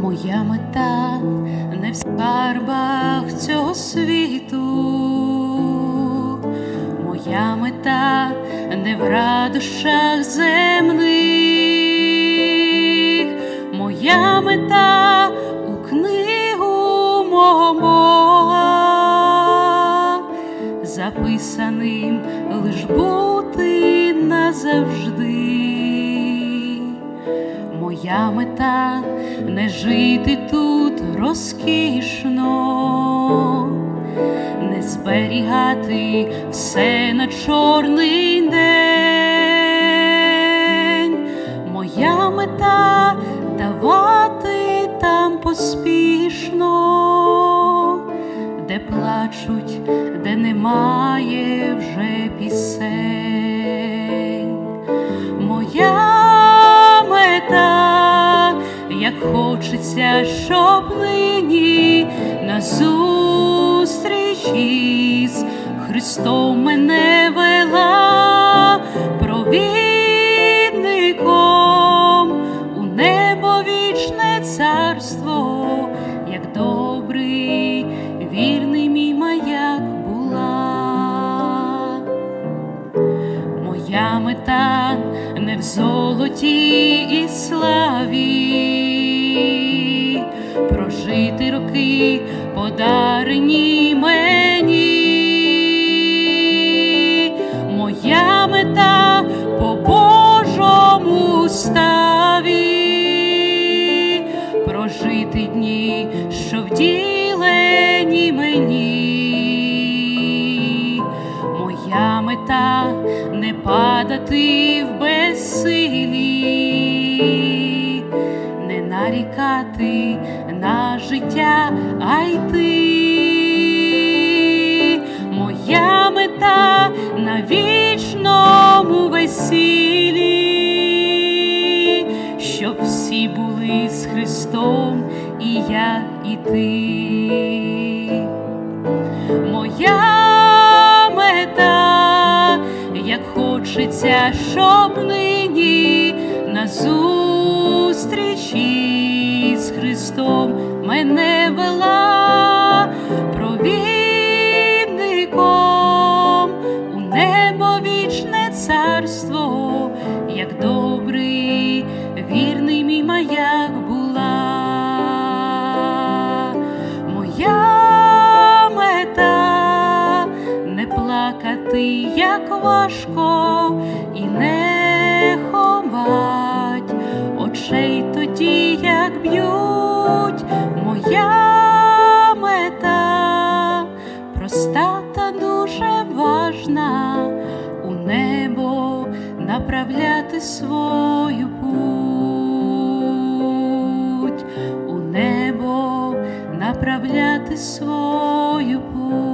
Моя мета не в скарбах цього світу, моя мета не в радощах земних, моя мета у книгу мого Бога, записаним лиш бути назавжди. Моя мета не жити тут розкішно, не зберігати все на чорний день. Моя мета давати там поспішно, де плачуть, де немає вже пісень. Зустріч із Христом мене вела провідником у небо вічне царство, як добрий, вірний мій маяк була. Моя мета не в золоті і славі, прожити роки подарені мені. Моя мета по Божому ставі, прожити дні, що вділені мені. Моя мета не падати в безсилі, не нарікати на життя, а йти. Моя мета на вічному весіллі, щоб всі були з Христом, і я, і ти. Моя мета, як хочеться, щоб нині на зустрічі з Христом мене вела провідником у небо вічне царство, як добрий, вірний мій маяк була. Моя мета не плакати, як важко, і не ховать очей тоді, проста та дуже важна у небо направляти свою путь, у небо направляти свою путь.